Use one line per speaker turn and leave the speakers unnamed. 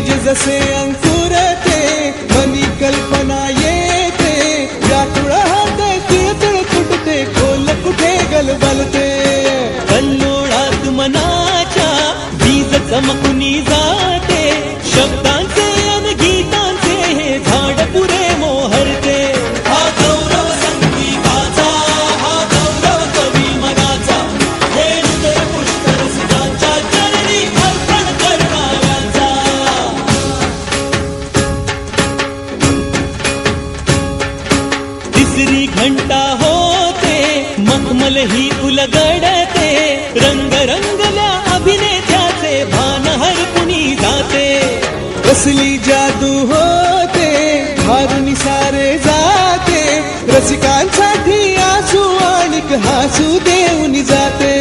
बीज जसे अंकुरते मनी कल्पना येते व्याकुळ हाते तिळतिळ फुटते खोल कुठे गलबलते
कल्लोळात मनाच्या बीज चमकुनी जाते। तिसरी घंटा होते, मखमल ही उलगडते रंग रंगल्या अभिनेत्याचे भान हरपुनी जाते।
कसली जादू होते, भारुनी सारे जाते, रसिकांसाठी आसू आणिक हासू देऊन जाते।